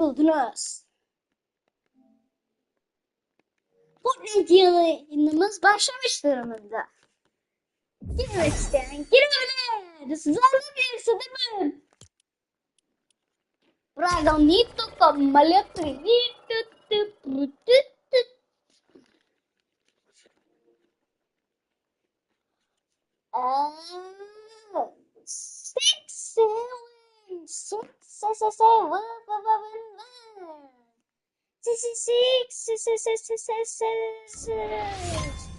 buldunuz. Bu yayınımız başlamıştır önümüzde. Girmek isteyen girebilir. Zorlu bir sınırım. Buradan ne tuttum? Malatya ne tuttum? Six, seven, six, six, six, seven, one, one, one, one. Six, six, six, six, six, six, six, six, six.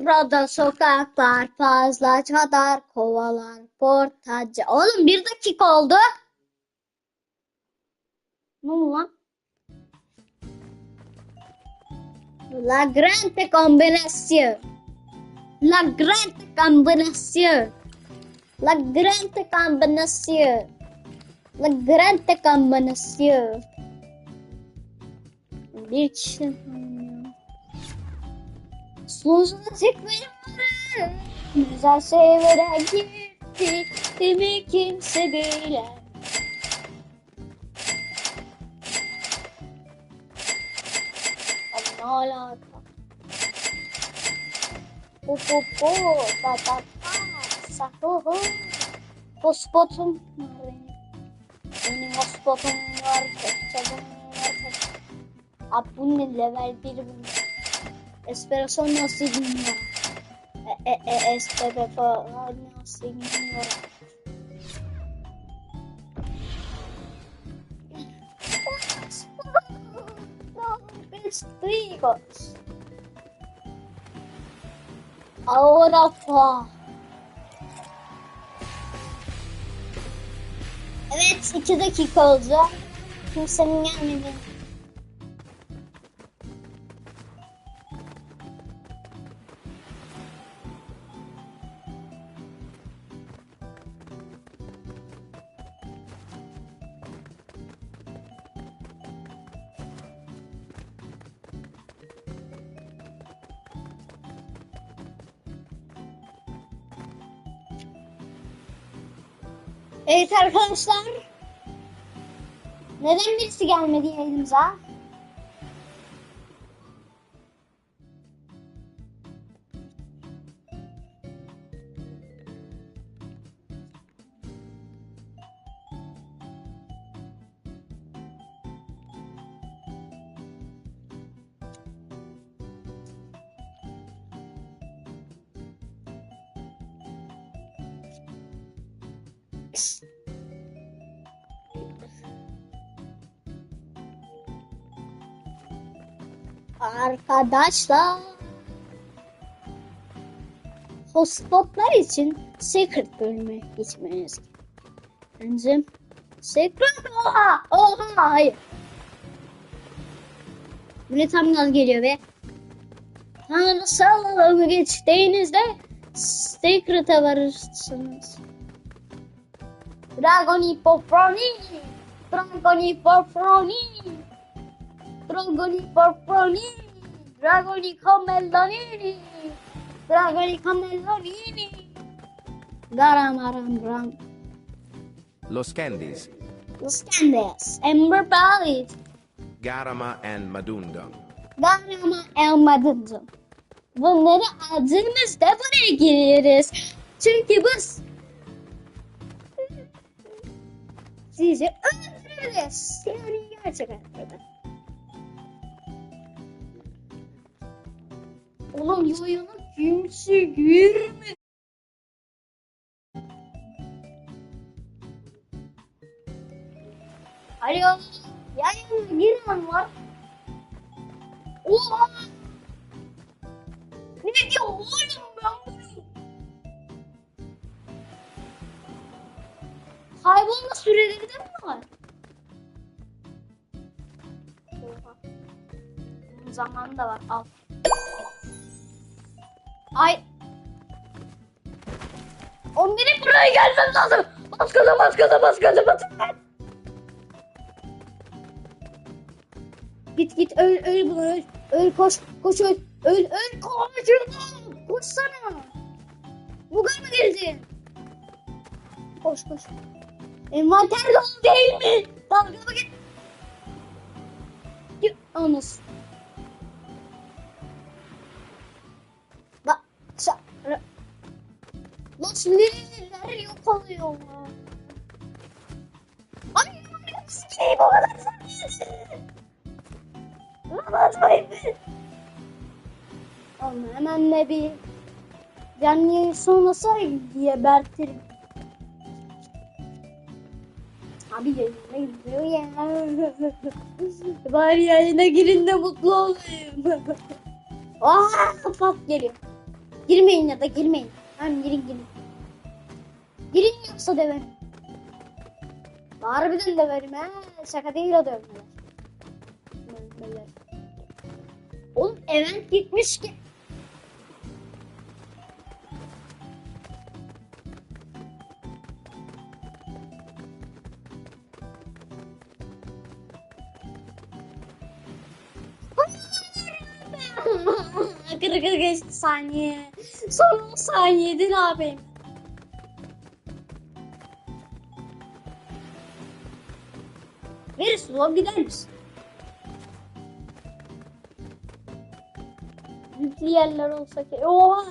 Burada sokaklar fazla çadar kovalar portacı. Oğlum bir dakika oldu. Ne oldu lan? La grande combinación. La grande combinación. La grande combinación. La grande combinación. Bir kişi Sonsuz tek benim. Güzel severe gitti. Kimi kimse bilen. la otra. Pupu, pupu, patapá, sapo, pospotum, unimos potum, arco, chagum, arco, apun el level pirbu. Son eh, eh, eh, no no. Testigos. Ahora fa. Evet, iki dakika olacak. Kimsenin gelmedi. Arkadaşlar. Neden birisi gelmedi yayınımıza? Arkadaşlar. Hotspotlar için secret bölüme gitmeniz. Önce secret oha oha hayır. Böyle tam gaz geliyor ve tanrısal geçtiğinizde secret'e varırsınız. Dragoni Poproni Trongoni Porproni, Trongoni Porproni, Dragoni Comelonini, Dragoni Comelonini. Garama and Ram. Los Candies. Los Candies. Amber Pallet. Garama and Madunda. Garama and Madunda. Bunları aldığımızda buraya gireriz. Çünkü bu sizi öldürürüz. Yani gerçek hayatta. Oğlum yayına kimse girme. Alo. Yayına giren var. Oha. Ne diyor oğlum ben bunu? Kaybolma süreleri de mi var? Zamanı da var. Al. Ay. On benim buraya gelmem lazım. Bas gaza bas gaza bas gaza bas. Git git öl öl bunu öl. Öl koş koş öl öl öl koş koşsana. Buga mı geldin? Koş koş. Envanter dolu değil mi? Dalga mı git? Git Nasıl neler yok oluyor lan. Ay sikeyim o kadar saniyesi. Lan atmayın beni. Oğlum hemen de bir canlı sonrası gebertirim. Abi yayına gidiyor ya. Bari yayına girin de mutlu olayım. Aa, pat geliyor. Girmeyin ya da girmeyin. Tamam girin girin. Girin yoksa döverim. Harbiden döverim ha. Şaka değil o dövmeler. Dövmeler. Oğlum event gitmiş ki. Kırı kırı geçti saniye. Son 10 saniyede ne yapayım? Verirsin oğlum gider misin? Yüklü yerler olsa ki. Oha!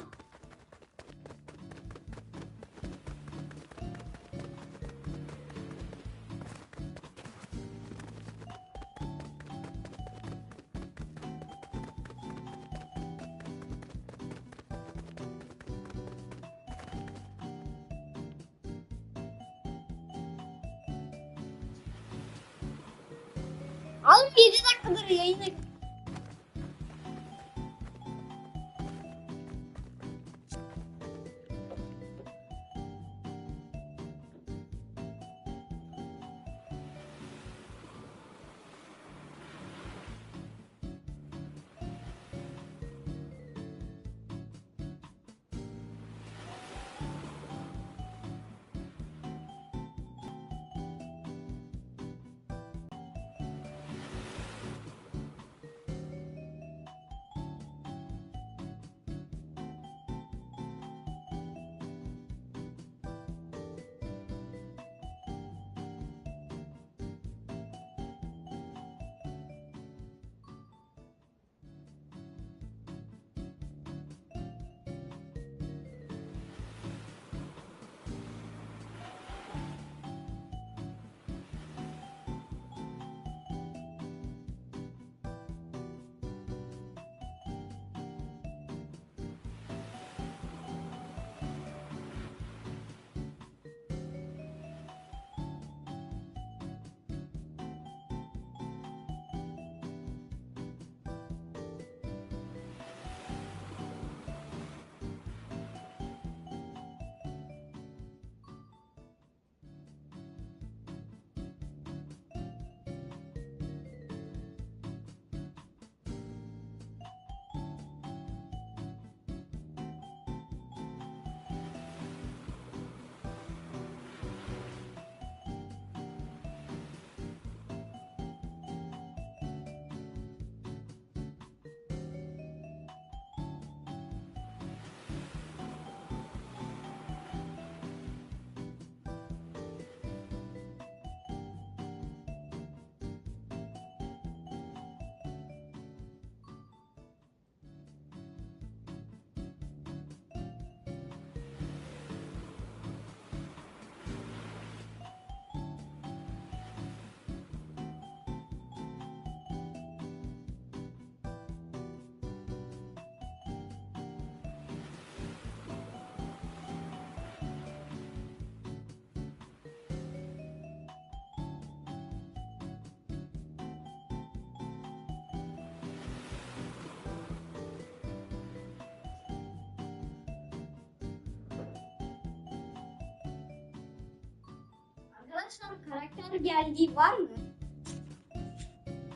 Arkadaşlar karakter geldiği var mı?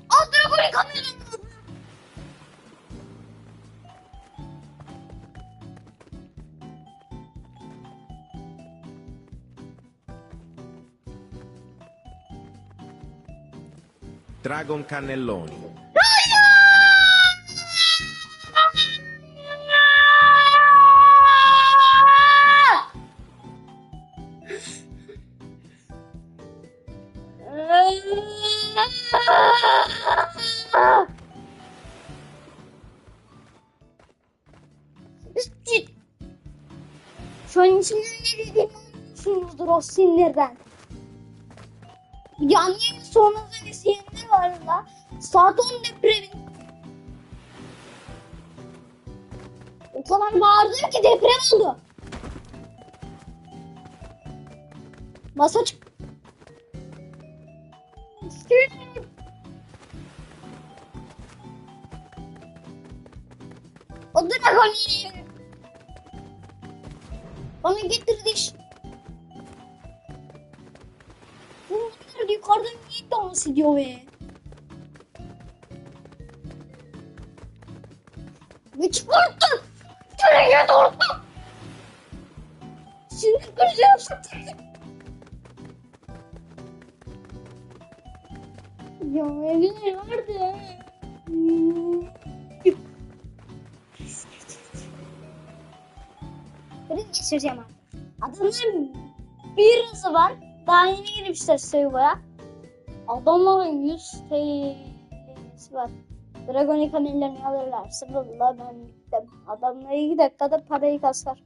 Al dragonu kameranı. Dragon Cannelloni. Dediğimi anlıyorsunuzdur o sinirden. Yayın sonunda bir sinir var la. Saat 10 depremin. O kadar bağırdım ki deprem oldu. Masa çık. O dragon yeri. Bana getirdi iş. Bunlar yukarıdan niye dans ediyor be? Ve çıkarttım. Şuraya doğru. Şimdi kıracağım satayım. Ya evin nerede? Hmm. Geçireceğim abi. Adamların bir hızı var. Daha yeni girmişler server'a. Adamların 100 TL'si var. Dragon kamillerini alırlar. Sıfırla ben gittim. Adamlar 2 dakikada parayı kasar.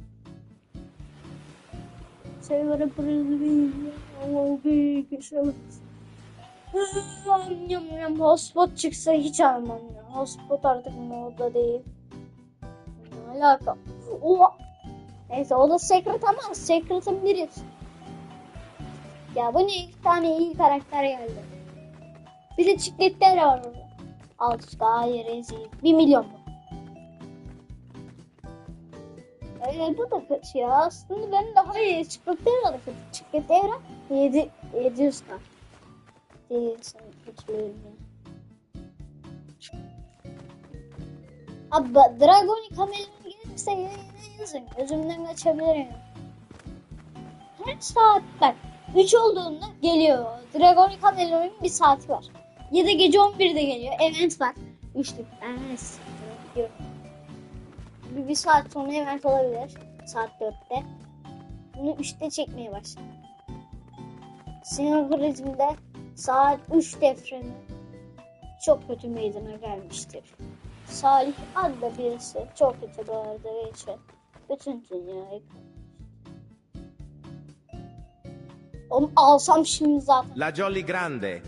Server'a parayı Oh, büyük server. Yam yam hotspot çıksa hiç almam ya. Hotspot artık moda değil. Ne alaka? Oha! Neyse o da secret ama secret'ın biri. Ya bu ne iki tane iyi karakter geldi. Bir de çikletler var orada. Alt üst hayır rezil. Bir milyon bu. Ee, bu da kötü ya. Aslında ben daha iyi çikletler var kötü. Çikletler 7 700 kan. Değilsin kötülüğüm ya. Abi Dragon kameranın gelirse yayına yazın. Gözümden kaçabilir ya. Her saat bak 3 olduğunda geliyor. Dragon kameranın bir saati var. Ya da gece 11'de geliyor. Event var. Üçlük. Evet. Diyorum. Bir, bir saat sonra event olabilir. Saat 4'te. Bunu 3'te çekmeye başladım. Krizimde saat 3 depremi çok kötü meydana gelmiştir. Salih adlı birisi çok kötü bağırdığı için bütün dünyayı Onu alsam şimdi zaten. La Jolly Grande.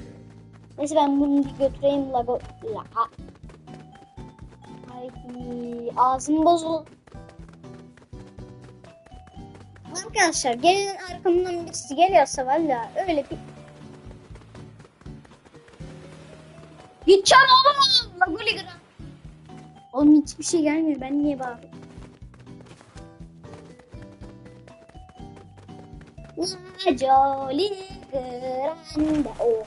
Neyse ben bunu bir götüreyim lago... La... Ay ağzım bozuldu. Arkadaşlar gelin arkamdan birisi geliyorsa valla öyle bir... Gideceğim oğlum Lago Ligra. Oğlum hiçbir şey gelmiyor ben niye bağırıyorum? Jolly Grande. Oh.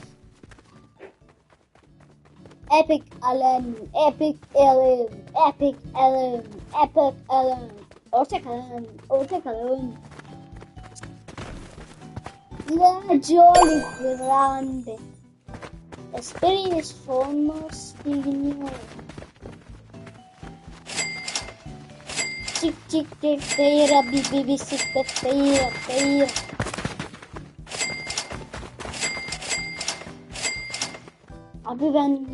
Epic Allen, Epic Allen, Epic Allen, Epic Allen. Orta kalan, orta kalan. La Jolly Grande. Experience almost new. Çık çık çık deyira bi bi bisiklet deyira deyira. Abi ben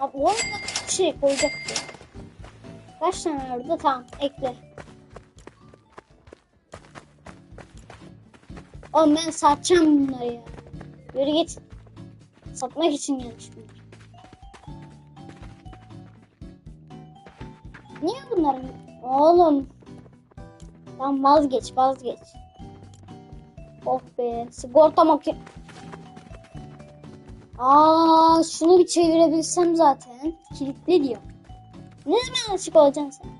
Abi o arada bir şey koyacaktı. Kaç tane orada? Tamam ekle. Oğlum ben satacağım bunları ya. Yürü git. Satmak için gelmiş bunlar. Niye bunların? Oğlum. Tamam vazgeç vazgeç. Oh be. Sigorta makine. Aa şunu bir çevirebilsem zaten. Kilitli diyor. Ne zaman açık olacaksın sen?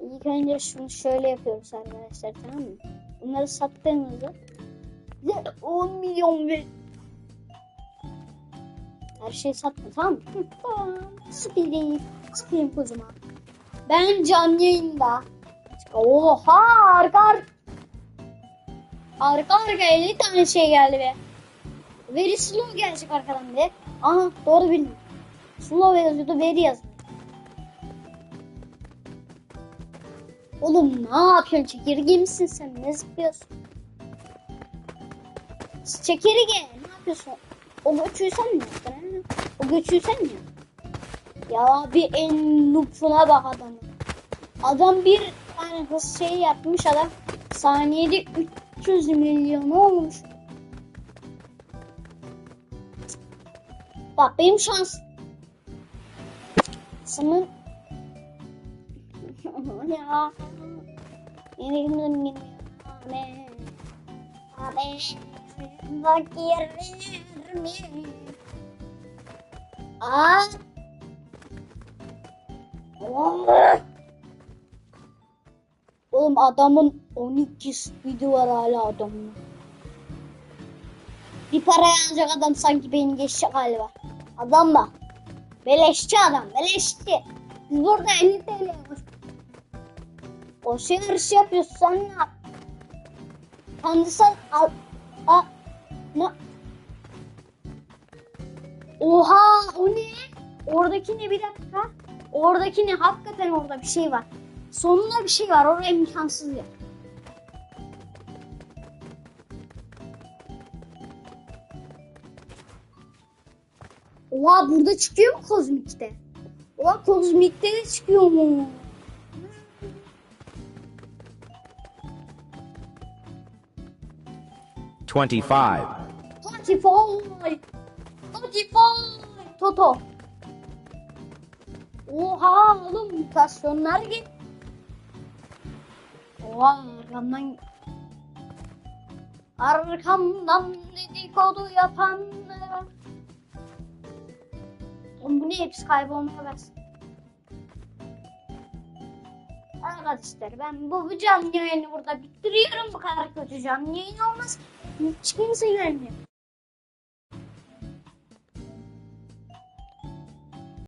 İlk önce şunu şöyle yapıyoruz arkadaşlar tamam mı? Bunları sattığımızda bize 10 milyon ver. Her şeyi satma tamam mı? Tamam. Sıkılayım. Sıkılayım. Ben canlı yayında. Oha arka ar- arka arka 50 tane şey geldi be. Very slow gelecek arkadan be. Aha doğru bildim. Slow yazıyordu very yazdı. Oğlum ne yapıyorsun çekirge misin sen ne zıplıyorsun? Çekeri gel. Ne yapıyorsun? O göçüyü sen mi yaptın? O göçüyü sen mi yaptın? Ya bir en noob'una bak adamın. Adam bir tane hız şey yapmış adam. Saniyede 300 milyon olmuş. Bak benim şans. Senin ya. Yeni. Abi. Abi. Fakir mi? Aa. Oğlum adamın 12 speed'i var hala adamın. Bir para alacak adam sanki beni geçecek galiba. Adam da. Beleşçi adam, beleşçi. Biz burada 50 TL. O şey hırs yapıyorsun sen ne yap? Kendisi al. A, ne? Oha o ne? Oradaki ne bir dakika? Oradaki ne? Hakikaten orada bir şey var. Sonunda bir şey var. Oraya imkansız ya. Oha burada çıkıyor mu kozmikte? Oha kozmikte de çıkıyor mu? Twenty-five. Spotify. Spotify. Toto. Oha oğlum mutasyonlar git. Oha arkamdan arkamdan dedikodu yapanlar. Oğlum bu ne hepsi kaybolmaya başladı. Arkadaşlar ben bu canlı yayını burada bitiriyorum. Bu kadar kötü canlı yayın olmaz. Hiç kimse gelmiyor.